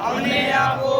અમને આપો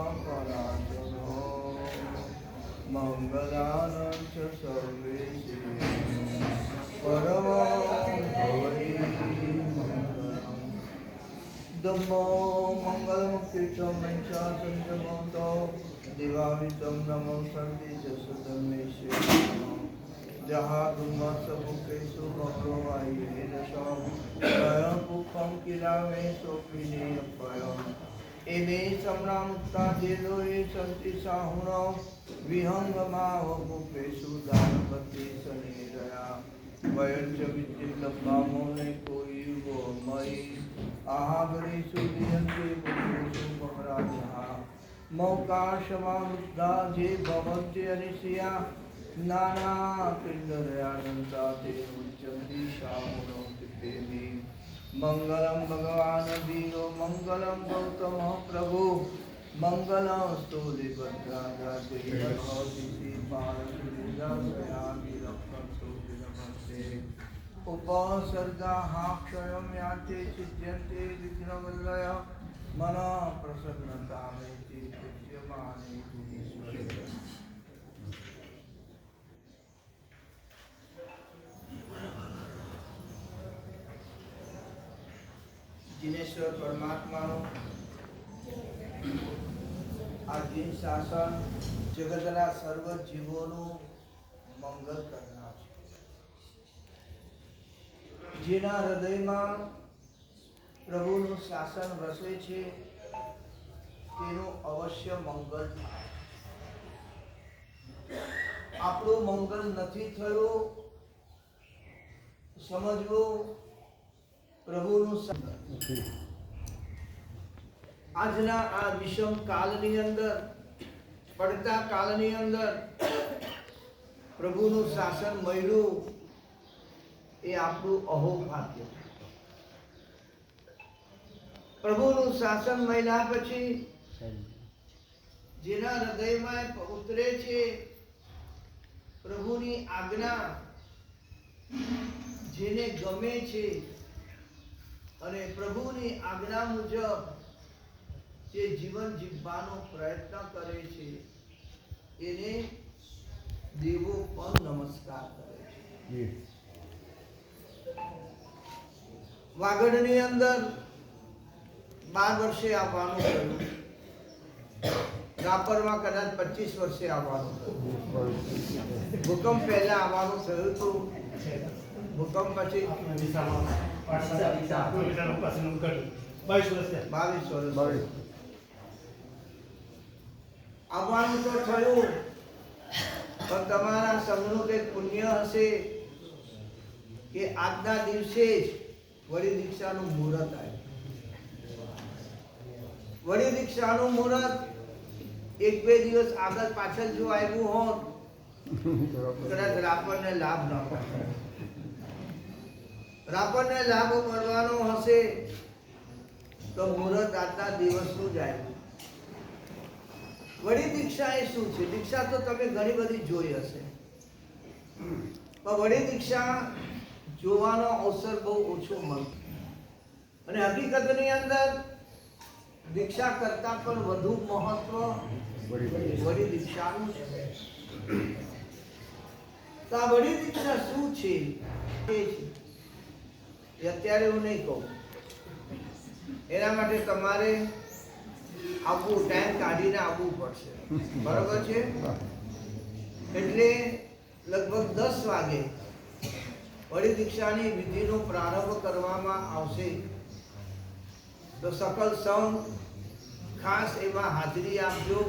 સર્વકામપરાજનો મંગલાન ચ સર્વેશે પરમ ભવતિ મંગલમ ધમ્મો મંગલમ ચંદ્રમંતો દિવામિતમ નમો સંતિ જસો ધર્મેશ્વર જહા ધુમ્મા સભુકેશુ ભગવાઈ હે દશો સ્વયં પુષ્પમ કિરામે સોપીને અપયમ એમે સમરામુક્તા જેલો એ સંતિ સાહુણો વિહંગમાં વગુકેશુ દાનપતિ સને રહ્યા વૈષ્ણવી લંબામો ને કોઈ મય આહા ગરી સુધિયંતે મુકેશો મહારાજા મૌકાશમાબુદ્ધા જે મંગલમ ભગવાન વીરો મંગલમ ગૌતમ પ્રભુ મંગલમ સ્તુતિ ભદ્રા ભગવતી પાર્વતી પારસુરિદાસયામિ રક્ષંતુ વિનમસ્તે ઉપસર્ગાः क्षयं यान्ते चिद्यन्ते विघ्नवल्लय मन प्रसन्नतामेति पूज्यमाने गुणीश्वरे जिनेश्वर પરમાત્માનું આ દિન શાસન જગતના સર્વ જીવોનું મંગલ કરનાર. જેના હૃદયમાં પ્રભુનું શાસન વસે છે, તેનું અવશ્ય મંગલ થાય. આપણું મંગલ નથી થયું, સમજવું, પ્રભુનું આજના આ વિષમ કાલની અંદર, પડતા કાલની અંદર પ્રભુનું શાસન મળ્યું એ આપણું અહોભાગ્ય. પ્રભુનું શાસન મળ્યા પછી જેના હૃદયમાં ઉતરે છે, પ્રભુની આજ્ઞા જેને ગમે છે અને પ્રભુની આજ્ઞા મુજબ જે જીવન જીવવાનો પ્રયત્ન કરે છે, એને દેવો પણ નમસ્કાર કરે છે. વાગડની અંદર બાર વર્ષે આવવાનું થયું. રાપરમાં કદાચ પચીસ વર્ષે આવવાનું થયું. ભૂકંપ પહેલા આવવાનું થયું હતું ભૂકંપ પછી બાવીસ વર્ષ. બાવીસ. આવવાનું તો થયું. પણ તમારા સંઘનું કંઈક પુણ્ય હશે કે આજના દિવસે જ વળી દીક્ષાનું મુહૂર્ત આવ્યું વળી દીક્ષાનું મુહૂર્ત એક બે દિવસ આગળ પાછળ જો આવ્યું હોત, કદાચ રાપણને લાભ ન મળે. રાપરને લાભ મળવાનો હશે તો મુહૂર્ત આજના દિવસનું જ આવ્યું. વળી દીક્ષા એ શું છે? દીક્ષા તો તમે ઘણી બધી જોઈ હશે. પણ વડી દીક્ષા જોવાનો અવસર બહુ ઓછો મળતો અને હકીકતની અંદર દીક્ષા કરતા પણ વધુ મહત્વ વડી દીક્ષાનું છે. તો આ વડી દીક્ષા શું છે? એ અત્યારે હું નહીં કહું. એના માટે તમારે આવવું ટાઈમ કાઢીને આવવું પડશે. બરોબર છે? એટલે લગભગ દસ વાગે વળી દીક્ષાની વિધિનો પ્રારંભ કરવામાં આવશે. તો સકલ સંઘ ખાસ એમાં હાજરી આપજો.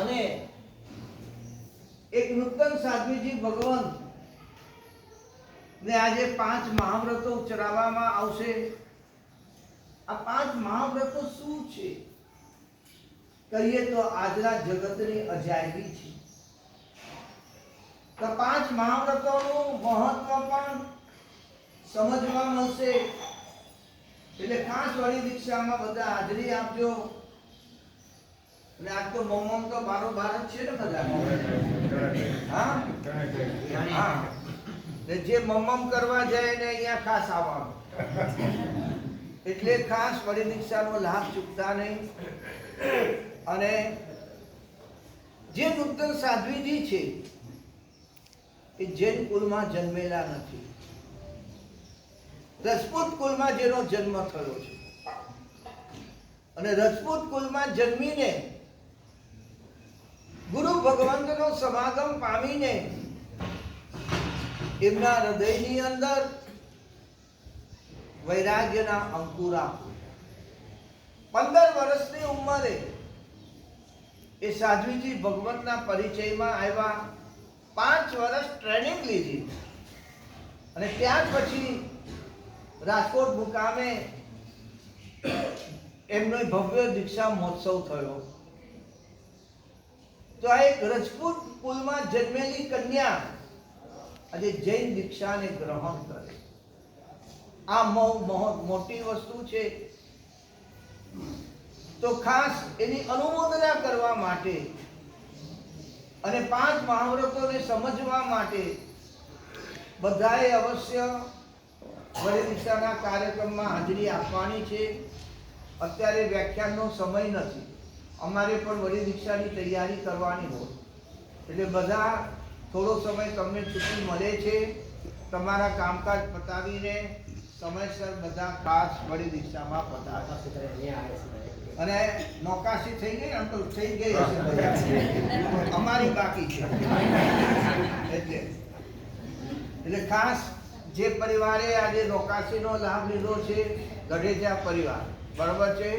અને એક નૂતન સાધ્વીજી ભગવાન ને આજે પાંચ મહાવ્રતો ઉચ્ચારવામાં આવશે. આ પાંચ મહાવ્રતો શું છે? કહીએ તો આજના જગતની અજાયબી છે. તો પાંચ મહાવ્રતોનું મહત્વ પણ સમજવા મળશે. એટલે ખાસ વાળી દીક્ષામાં બધા હાજરી આપજો. અને આજ તો મમ્મમ તો બારો બાર જ છે ને બધા. હા? હા. જે મમમ કરવા જાય ને અહીંયા ખાસ આવવાનું. એટલે ખાસ વળી દીક્ષાનો લાભ ચૂકતા નહીં. અને જે નૂતન સાધ્વીજી છે, એ જૈન કુલમાં જન્મેલા નથી. રજપૂત કુલમાં જેનો જન્મ થયો છે. અને રજપૂત કુલમાં જન્મીને ગુરુ ભગવંતનો સમાગમ પામીને એમના હૃદયની અંદર વૈરાગ્યના અંકુરા પંદર વર્ષની ઉંમરે એ સાધ્વીજી ભગવંતના પરિચયમાં આવ્યા. પાંચ વર્ષ ટ્રેનિંગ લીધી. અને ત્યાર પછી રાજકોટ મુકામે એમનો ભવ્ય દીક્ષા મહોત્સવ થયો. તો આ એક રજપૂત કુલમાં જન્મેલી કન્યા આજે જૈન દીક્ષાને ગ્રહણ કરે. આ મોટી વસ્તુ છે. તો ખાસ એની અનુમોદના કરવા માટે અને પાંચ મહાવ્રતોને સમજવા માટે બધાએ અવશ્ય વળી દિશાના કાર્યક્રમમાં હાજરી આપવાની છે. અત્યારે વ્યાખ્યાનનો સમય નથી. અમારે પણ વળી દીક્ષાની તૈયારી કરવાની હોય. એટલે બધા થોડો સમય તમને છૂટી મળે છે તમારા કામકાજ પતાવીને સમયસર બધા ખાસ વળી દિશામાં પધારો. અને નોકાશી થઈ ગઈ તો થઈ ગઈ હશે. અમારી બાકી છે. એટલે એટલે ખાસ જે પરિવારે આજે નોકાશીનો લાભ લીધો છે ગઢેજા પરિવાર બરોબર છે?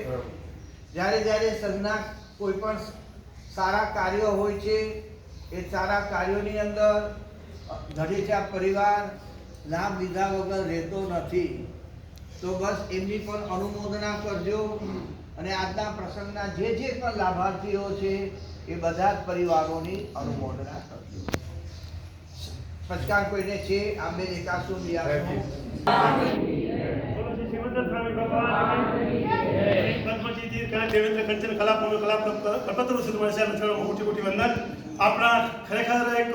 જ્યારે જ્યારે સંઘના કોઈ પણ સારા કાર્યો હોય છે એ સારા કાર્યોની અંદર ઘડીચા પરિવાર લાભ લીધા વગર રહેતો નથી. તો બસ એમની પણ અનુમોદના કરજો અને આજના પ્રસંગના જે જે પણ લાભાર્થીઓ છે એ બધા જ પરિવારોની અનુમોદના કરજો. પચકાર કોઈને છે? આંબે એકાસુ જય. પદ્મજી તીર દેવેન્દ્ર કંચન કલાપનો કલાપ કલ્પતરુ સુધ મોટી મોટી વંદન. આપણા ખરેખર એક,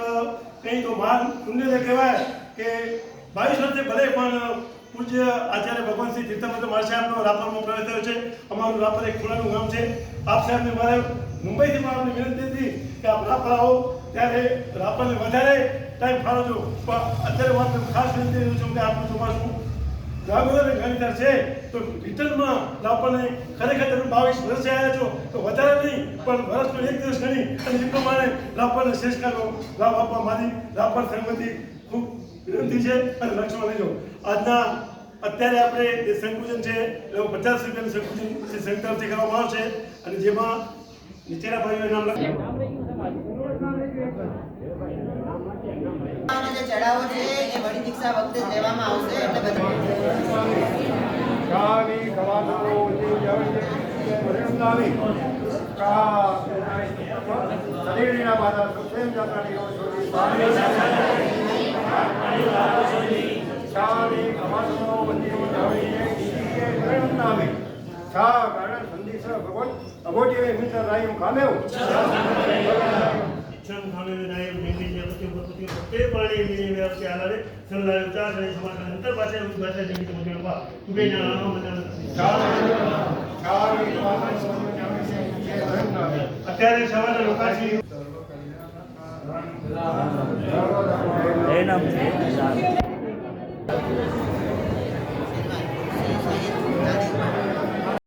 કંઈ તો માન પુણ્ય કહેવાય કે બાવીસ વર્ષે ભલે પણ પૂજ્ય આચાર્ય ભગવાન શ્રી તીર્થમંત્ર માર સાહેબનો રાપરમાં પ્રવેશ થયો છે. અમારું રાપર એક ખૂણાનું ગામ છે. આપ સાહેબને મારે મુંબઈથી પણ આપને વિનંતી હતી કે આપ રાપર આવો. ત્યારે રાપરને વધારે ટાઈમ ફાળવજો. પણ અત્યારે હું ખાસ વિનંતી કરું છું કે આપનું ચોમાસું ગામોદર ગણિતર છે તો રિટર્નમાં આપણને ખરેખર તમે બાવીસ વર્ષે આવ્યા છો તો વધારે નહીં પણ વર્ષનો એક દિવસ ગણી અને એ પ્રમાણે લાવવાને શેષ કરો લાભ આપવા મારી લાભર સંમતિ ખૂબ વિનંતી છે અને લક્ષ્યમાં લેજો. આજના અત્યારે આપણે જે સંકુચન છે એવું પચાસ રૂપિયાનું સંકુચન તરફથી કરવામાં આવશે અને જેમાં નીચેના ભાઈઓ નામ લખ્યું ચડાવો છે દીક્ષા વખતે દેવામાં આવશે ભગવાન અભોજી મિત્ર રાયમ કામેવ ಶಿಕ್ಷಣ ಸ್ವಾಮಿ ನಾಯಕ ವೆಂಕಟೇಶ ಮತ್ತು ಪ್ರತಿ ಪ್ರಾಣಿ ಮೀನಿನ ವ್ಯವಸ್ಥೆ ಆಧಾರೆ ಸಲ್ಲ ಉಚ್ಚಾರಣೆ ಸಮಾಜ ಅಂತರ್ ಭಾಷೆ ಭಾಷಾ ಜಗತಿ ಹೊಂದಿರುವ ತುಬೆ અત્યારે સવારે લોકાશી જય નામ